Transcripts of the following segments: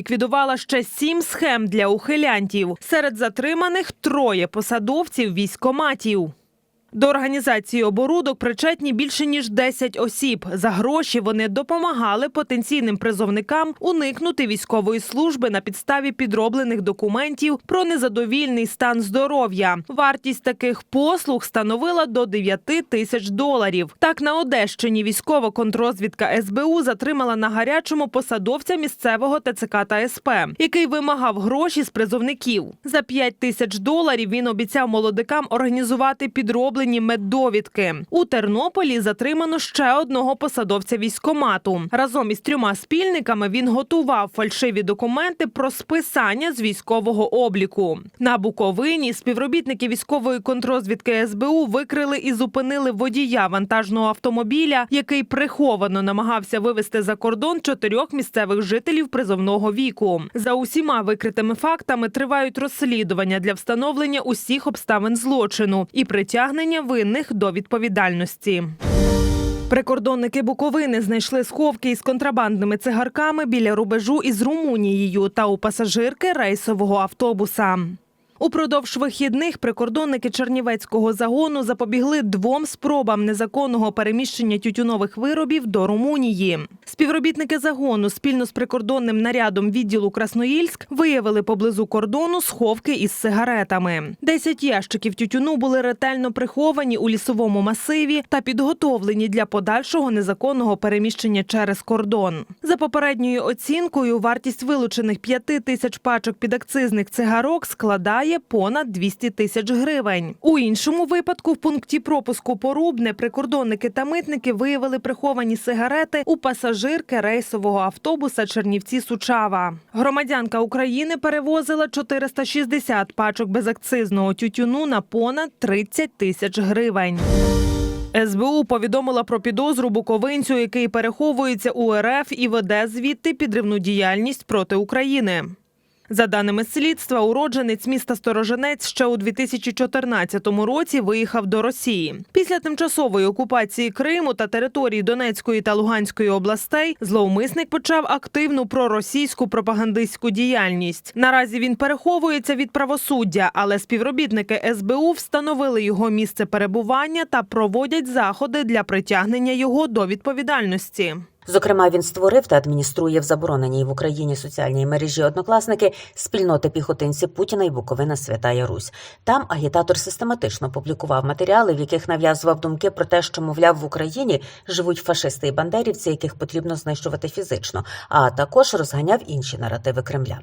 ліквідувала ще сім схем для ухилянтів. Серед затриманих троє посадовців військоматів. До організації оборудок причетні більше ніж 10 осіб. За гроші вони допомагали потенційним призовникам уникнути військової служби на підставі підроблених документів про незадовільний стан здоров'я. Вартість таких послуг становила до 9 тисяч доларів. Так на Одещині військова контрозвідка СБУ затримала на гарячому посадовця місцевого ТЦК та СП, який вимагав гроші з призовників. За 5 тисяч доларів він обіцяв молодикам організувати підроблені меддовідки. У Тернополі затримано ще одного посадовця військомату. Разом із трьома спільниками він готував фальшиві документи про списання з військового обліку. На Буковині співробітники військової контрозвідки СБУ викрили і зупинили водія вантажного автомобіля, який приховано намагався вивезти за кордон чотирьох місцевих жителів призовного віку. За усіма викритими фактами тривають розслідування для встановлення усіх обставин злочину і притягнення винних до відповідальності. Прикордонники Буковини знайшли сховки із контрабандними цигарками біля рубежу із Румунією та у пасажирки рейсового автобуса. Упродовж вихідних прикордонники Чернівецького загону запобігли двом спробам незаконного переміщення тютюнових виробів до Румунії. Співробітники загону спільно з прикордонним нарядом відділу Красноїльськ виявили поблизу кордону сховки із сигаретами. Десять ящиків тютюну були ретельно приховані у лісовому масиві та підготовлені для подальшого незаконного переміщення через кордон. За попередньою оцінкою, вартість вилучених п'яти тисяч пачок підакцизних цигарок складає понад 200 тисяч гривень. У іншому випадку в пункті пропуску Порубне прикордонники та митники виявили приховані сигарети у пасажирки рейсового автобуса Чернівці Сучава. Громадянка України перевозила 460 пачок безакцизного тютюну на понад 30 тисяч гривень. СБУ повідомила про підозру буковинцю, який переховується у РФ і веде звідти підривну діяльність проти України. За даними слідства, уродженець міста Сторожинець ще у 2014 році виїхав до Росії. Після тимчасової окупації Криму та території Донецької та Луганської областей зловмисник почав активну проросійську пропагандистську діяльність. Наразі він переховується від правосуддя, але співробітники СБУ встановили його місце перебування та проводять заходи для притягнення його до відповідальності. Зокрема, він створив та адмініструє в забороненій в Україні соціальній мережі однокласники спільноти піхотинців Путіна і Буковина Святая Русь. Там агітатор систематично публікував матеріали, в яких нав'язував думки про те, що, мовляв, в Україні живуть фашисти і бандерівці, яких потрібно знищувати фізично, а також розганяв інші наративи Кремля.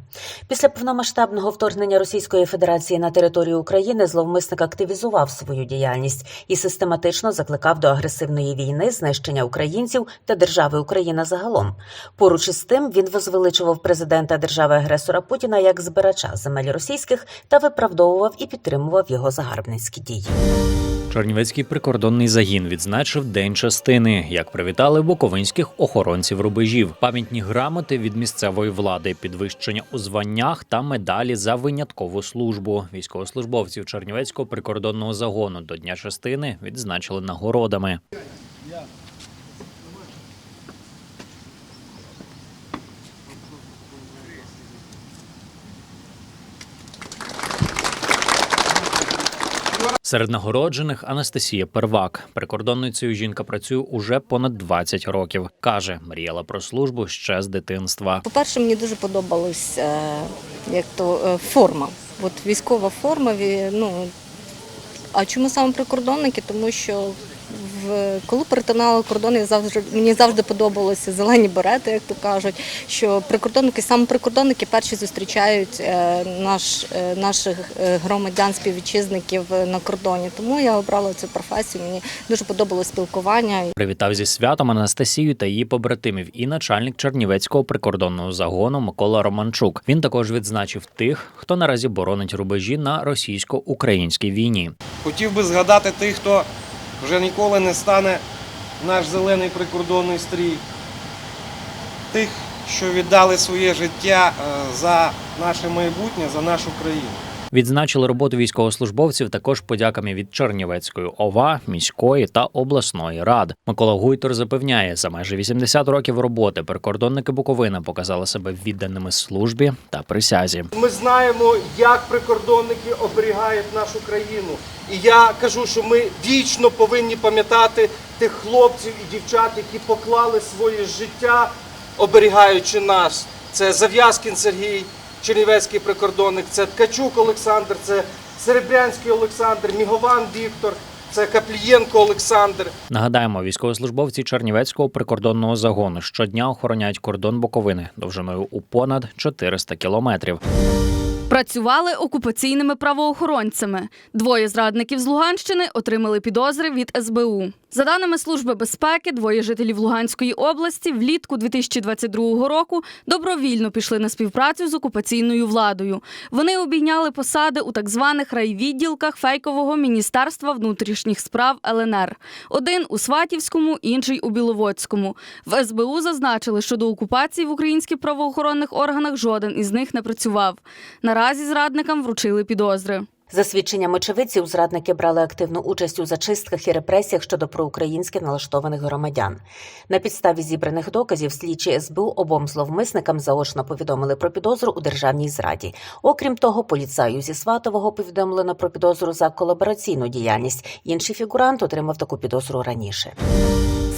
Після повномасштабного вторгнення Російської Федерації на територію України зловмисник активізував свою діяльність і систематично закликав до агресивної війни, знищення українців та держави Україна загалом. Поруч із тим він возвеличував президента держави-агресора Путіна як збирача земель російських та виправдовував і підтримував його загарбницькі дії. Чернівецький прикордонний загін відзначив День частини, як привітали буковинських охоронців рубежів, пам'ятні грамоти від місцевої влади, підвищення у званнях та медалі за виняткову службу. Військовослужбовців Чернівецького прикордонного загону до Дня частини відзначили нагородами. Серед нагороджених Анастасія Первак. Прикордонницею жінка працює уже понад 20 років. каже, мріяла про службу ще з дитинства. По-перше, мені дуже подобалась е, як то е, форма. От військова форма. Ну, а чому саме прикордонники? Тому що коли перетинали кордон, я завжди, мені завжди подобалися зелені берети, як то кажуть, що прикордонники, саме прикордонники перші зустрічають е, наш, е, наших е, громадян, співвітчизників на кордоні. Тому я обрала цю професію. Мені дуже подобалось спілкування. Привітав зі святом Анастасію та її побратимів і начальник Чернівецького прикордонного загону Микола Романчук. Він також відзначив тих, хто наразі боронить рубежі на російсько-українській війні. Хотів би згадати тих, хто вже ніколи не стане наш зелений прикордонний стрій, тих, що віддали своє життя е, за наше майбутнє, за нашу країну. Відзначили роботу військовослужбовців також подяками від Чернівецької ОВА, міської та обласної рад. Микола Гуйтор запевняє, за майже 80 років роботи прикордонники Буковини показали себе відданими службі та присязі. Ми знаємо, як прикордонники оберігають нашу країну. І я кажу, що ми вічно повинні пам'ятати тих хлопців і дівчат, які поклали своє життя, оберігаючи нас. Це Зав'язкін Сергій, Чернівецький прикордонник, це Ткачук Олександр, це Серебрянський Олександр, Мігован Віктор, це Каплієнко Олександр. Нагадаємо, військовослужбовці Чернівецького прикордонного загону щодня охороняють кордон Буковини довжиною у понад 400 кілометрів. Працювали окупаційними правоохоронцями. Двоє зрадників з Луганщини отримали підозри від СБУ. За даними Служби безпеки, двоє жителів Луганської області влітку 2022 року добровільно пішли на співпрацю з окупаційною владою. Вони обійняли посади у так званих райвідділках фейкового міністерства внутрішніх справ ЛНР. Один у Сватівському, інший у Біловодському. В СБУ зазначили, що до окупації в українських правоохоронних органах жоден із них не працював. Наразі зрадникам вручили підозри. За свідченням очевидців, зрадники брали активну участь у зачистках і репресіях щодо проукраїнськи налаштованих громадян. На підставі зібраних доказів слідчі СБУ обом зловмисникам заочно повідомили про підозру у державній зраді. Окрім того, поліцаю зі Сватового повідомлено про підозру за колабораційну діяльність. Інший фігурант отримав таку підозру раніше.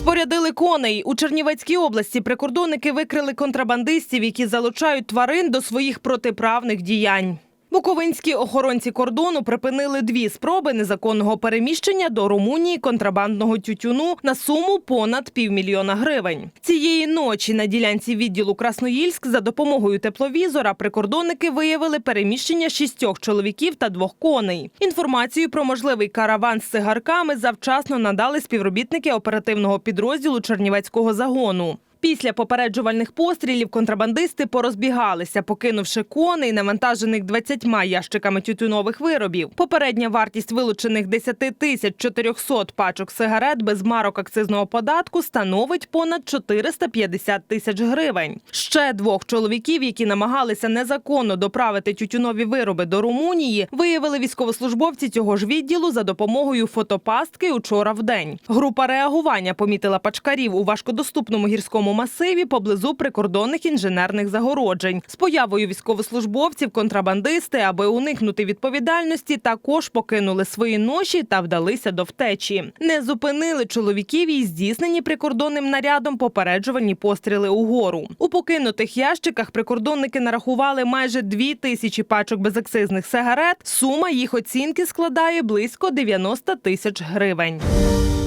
Спорядили коней у Чернівецькій області. Прикордонники викрили контрабандистів, які залучають тварин до своїх протиправних діянь. Буковинські охоронці кордону припинили дві спроби незаконного переміщення до Румунії контрабандного тютюну на суму понад півмільйона гривень. Цієї ночі на ділянці відділу Красноїльськ за допомогою тепловізора прикордонники виявили переміщення шістьох чоловіків та двох коней. Інформацію про можливий караван з цигарками завчасно надали співробітники оперативного підрозділу Чернівецького загону. Після попереджувальних пострілів контрабандисти порозбігалися, покинувши коней, навантажених 20 ящиками тютюнових виробів. Попередня вартість вилучених 10 тисяч 400 пачок сигарет без марок акцизного податку становить понад 450 тисяч гривень. Ще двох чоловіків, які намагалися незаконно доправити тютюнові вироби до Румунії, виявили військовослужбовці цього ж відділу за допомогою фотопастки учора в день. Група реагування помітила пачкарів у важкодоступному гірському масиві поблизу прикордонних інженерних загороджень. З появою військовослужбовців контрабандисти, аби уникнути відповідальності, також покинули свої ноші та вдалися до втечі. Не зупинили чоловіків і здійснені прикордонним нарядом попереджувальні постріли угору. У покинутих ящиках прикордонники нарахували майже дві тисячі пачок безакцизних сигарет. Сума їх оцінки складає близько 90 тисяч гривень.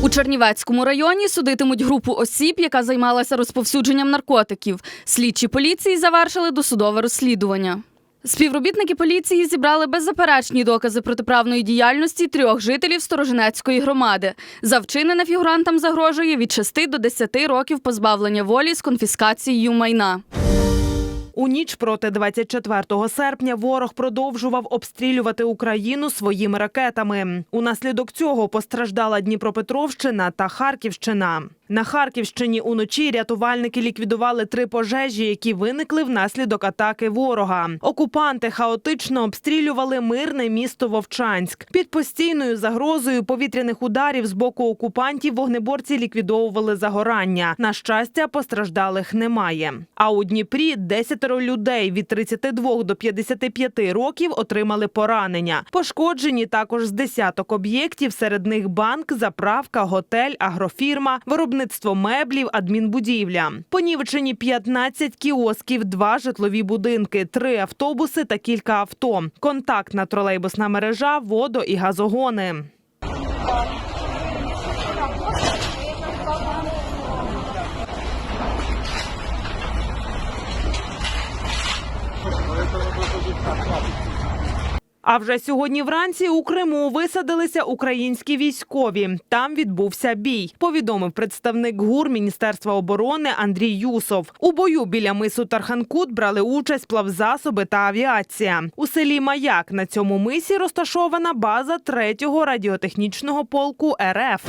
У Чернівецькому районі судитимуть групу осіб, яка займалася розповсюдженням наркотиків. Слідчі поліції завершили досудове розслідування. Співробітники поліції зібрали беззаперечні докази протиправної діяльності трьох жителів Сторожинецької громади. За вчинене фігурантам загрожує від 6 до 10 років позбавлення волі з конфіскацією майна. У ніч проти 24 серпня ворог продовжував обстрілювати Україну своїми ракетами. Унаслідок цього постраждала Дніпропетровщина та Харківщина. На Харківщині уночі рятувальники ліквідували три пожежі, які виникли внаслідок атаки ворога. Окупанти хаотично обстрілювали мирне місто Вовчанськ. Під постійною загрозою повітряних ударів з боку окупантів вогнеборці ліквідовували загорання. На щастя, постраждалих немає. А у Дніпрі 10 людей від 32 до 55 років отримали поранення. Пошкоджені також з десяток об'єктів. Серед них банк, заправка, готель, агрофірма, виробництво меблів, адмінбудівля. Понівечені 15 кіосків, два житлові будинки, три автобуси та кілька авто. Контактна тролейбусна мережа, водо і газогони. А вже сьогодні вранці у Криму висадилися українські військові. Там відбувся бій. Повідомив представник ГУР Міністерства оборони Андрій Юсов. У бою біля мису Тарханкут брали участь плавзасоби та авіація. У селі Маяк на цьому мисі розташована база 3-го радіотехнічного полку РФ.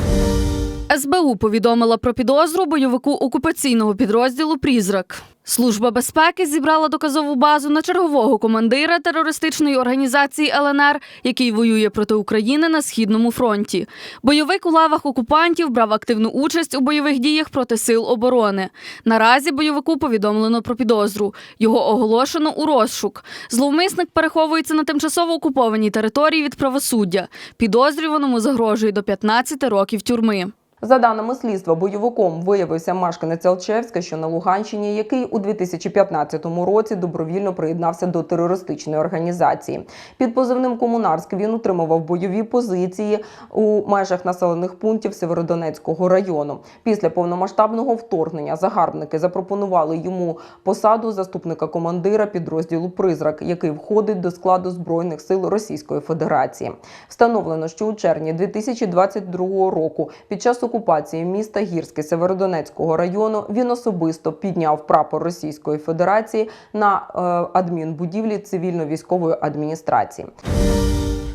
СБУ повідомила про підозру бойовику окупаційного підрозділу Прізрак. Служба безпеки зібрала доказову базу на чергового командира терористичної організації ЛНР, який воює проти України на східному фронті. Бойовик у лавах окупантів брав активну участь у бойових діях проти сил оборони. Наразі бойовику повідомлено про підозру. Його оголошено у розшук. Зловмисник переховується на тимчасово окупованій території від правосуддя. Підозрюваному загрожує до 15 років тюрми. За даними слідства, бойовиком виявився мешканець Алчевська, що на Луганщині, який у 2015 році добровільно приєднався до терористичної організації. Під позивним Комунарськ він утримував бойові позиції у межах населених пунктів Северодонецького району. Після повномасштабного вторгнення загарбники запропонували йому посаду заступника командира підрозділу Призрак, який входить до складу збройних сил Російської Федерації. Встановлено, що у червні 2022 року під час окупації міста Гірське Северодонецького району він особисто підняв прапор Російської Федерації на е, адмінбудівлі цивільно-військової адміністрації.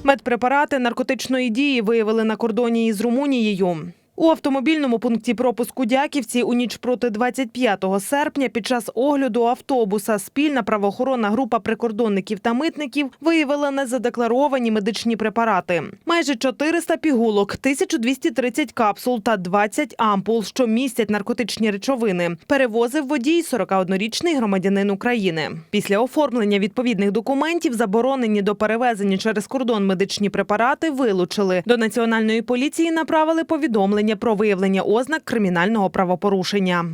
Медпрепарати наркотичної дії виявили на кордоні із Румунією. У автомобільному пункті пропуску Дяківці у ніч проти 25 серпня під час огляду автобуса спільна правоохоронна група прикордонників та митників виявила незадекларовані медичні препарати. Майже 400 пігулок, 1230 капсул та 20 ампул, що містять наркотичні речовини. Перевозив водій 41-річний громадянин України. Після оформлення відповідних документів заборонені до перевезення через кордон медичні препарати вилучили. До національної поліції направили повідомлення про виявлення ознак кримінального правопорушення.